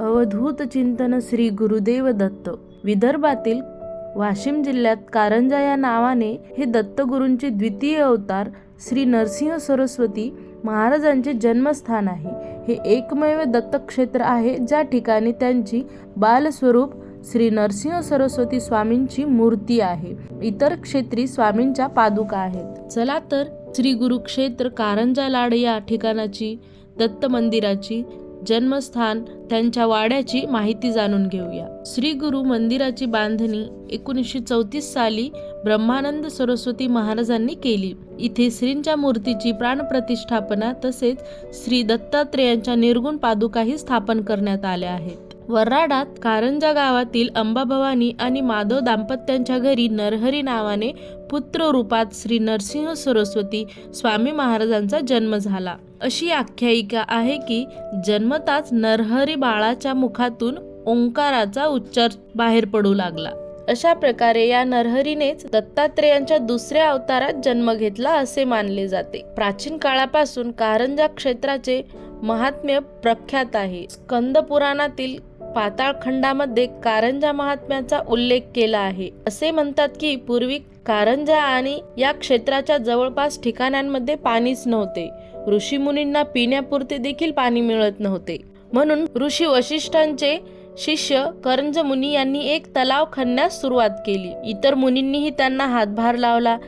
अवधूत चिंतन श्री गुरुदेव दत्त. विदर्भातील वाशिम जिल्ह्यात कारंजा या नावाने हे दत्तगुरूंचे द्वितीय अवतार श्री नरसिंह सरस्वती महाराजांचे जन्मस्थान आहे. हे एकमेव दत्तक्षेत्र आहे ज्या ठिकाणी त्यांची बालस्वरूप श्री नरसिंह सरस्वती स्वामींची मूर्ती आहे. इतर क्षेत्री स्वामींच्या पादुका आहेत. चला तर श्री गुरुक्षेत्र कारंजा लाड या ठिकाणाची दत्त मंदिराची जन्मस्थान त्यांच्या वाड्याची माहिती जाणून घेऊया. श्री गुरु मंदिराची बांधणी एकोणीसशे चौतीस साली ब्रह्मानंद सरस्वती महाराजांनी केली. इथे श्रींच्या मूर्तीची प्राणप्रतिष्ठापना तसेच श्री दत्तात्रेयांच्या निर्गुण पादुकाही स्थापन करण्यात आल्या आहेत. वऱ्हाडात कारंजा गावातील अंबाभवानी आणि माधव दाम्पत्यांच्या घरी नरहरी नावाने पुत्र रूपात श्री नरसिंह सरस्वती स्वामी महाराजांचा जन्म झाला. अशी आख्यायिका आहे की जन्मताच नरहरी बाळाच्या मुखातून ओंकाराचा उच्चार बाहेर पडू लागला. अशा प्रकारे या नरहरीनेच दत्तात्रेयांच्या दुसऱ्या अवतारात जन्म घेतला असे मानले जाते. प्राचीन काळापासून कारंजा क्षेत्राचे महात्म्य प्रख्यात आहे. स्कंद पुराणातील पाताळखंडामध्ये कारंजा महात्म्याचा उल्लेख केला आहे. असे म्हणतात की पूर्वी कारंजा आणि या क्षेत्राच्या जवळपास ठिकाणांमध्ये पाणीच नव्हते. ऋषी मुनींना पिण्यापुरते देखील पाणी मिळत नव्हते. म्हणून ऋषी वशिष्ठांचे शिष्य करंज मुनी यांनी एक तलाव खणण्यास सुरुवात केली. इतर मुनींनीही त्यांना हातभार लावला.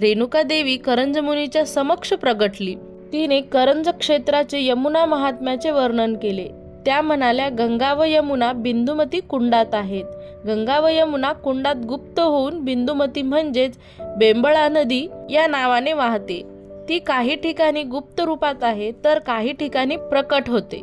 रेणुका देवी करंज मुनीच्या समक्ष प्रगटली. तिने करंज क्षेत्राचे यमुना महात्म्याचे वर्णन केले. त्या म्हणाल्या गंगा व यमुना बिंदुमती कुंडात आहेत. गंगा व यमुना कुंडात गुप्त होऊन बिंदुमती म्हणजेच बेंबळा नदी या नावाने वाहते. ती काही ठिकाणी गुप्त रूपात आहे तर काही ठिकाणी प्रकट होते.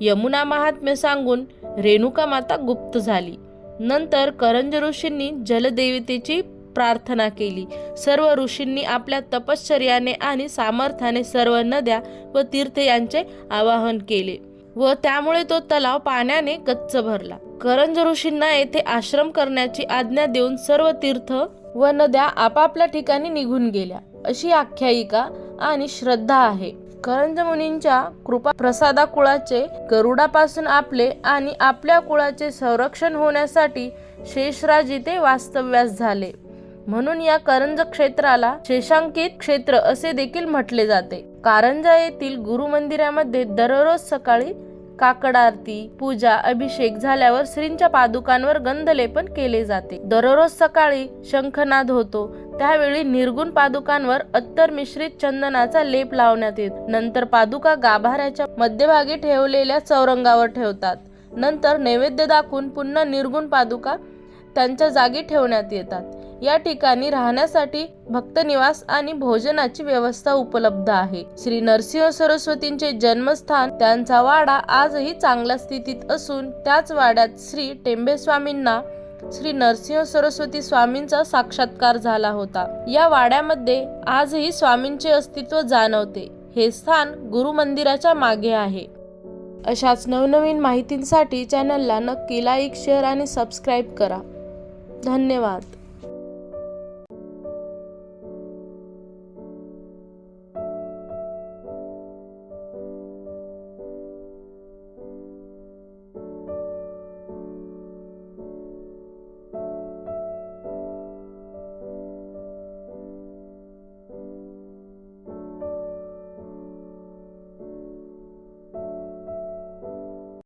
यमुना महात्म्य सांगून रेणुका माता गुप्त झाली. नंतर करंज ऋषींनी जलदेवतेची प्रार्थना केली. सर्व ऋषींनी आपल्या तपश्चर्याने आणि सामर्थ्याने सर्व नद्या व तीर्थ यांचे आवाहन केले. व त्यामुळे तो तलाव पाण्याने गच्च भरला. करंज ऋषींना येथे आश्रम करण्याची आज्ञा देऊन सर्व तीर्थ व नद्या आपापल्या ठिकाणी निघून गेल्या. अशी आख्यायिका आणि श्रद्धा आहे. करंज मुनींच्या कृपा प्रसादा कुळाचे गरुडापासून आपले आणि आपल्या कुळाचे संरक्षण होण्यासाठी शेषराज इथे वास्तव्यास झाले. म्हणून या करंज क्षेत्राला शेषांकित क्षेत्र असे देखील म्हटले जाते. कारंजा येथील गुरु मंदिरामध्ये दररोज सकाळी काकड आरती पूजा अभिषेक झाल्यावर श्रींच्या पादुकांवर गंधलेपन केले जाते. दररोज सकाळी शंखनाद होतो. त्यावेळी निर्गुण पादुकांवर अत्तर मिश्रित चंदनाचा लेप लावण्यात येतो. नंतर पादुका गाभाऱ्याच्या मध्यभागी ठेवलेल्या चौरंगावर ठेवतात. नंतर नैवेद्य दाखवून पुन्हा निर्गुण पादुका त्यांच्या जागी ठेवण्यात येतात. या ठिकाणी राहण्यासाठी भक्त निवास आणि भोजनाची व्यवस्था उपलब्ध आहे. श्री नरसिंह सरस्वतींचे जन्मस्थान त्यांचा वाडा आजही चांगल्या स्थितीत असून त्याच वाड्यात श्री टेंबे स्वामींना श्री नरसिंह सरस्वती स्वामींचा साक्षात्कार झाला होता. या वाड्यामध्ये आजही स्वामींचे अस्तित्व जाणवते. हे स्थान गुरु मंदिराच्या मागे आहे. अशाच नवनवीन माहितींसाठी चॅनलला नक्की लाईक शेअर आणि सबस्क्राईब करा. धन्यवाद.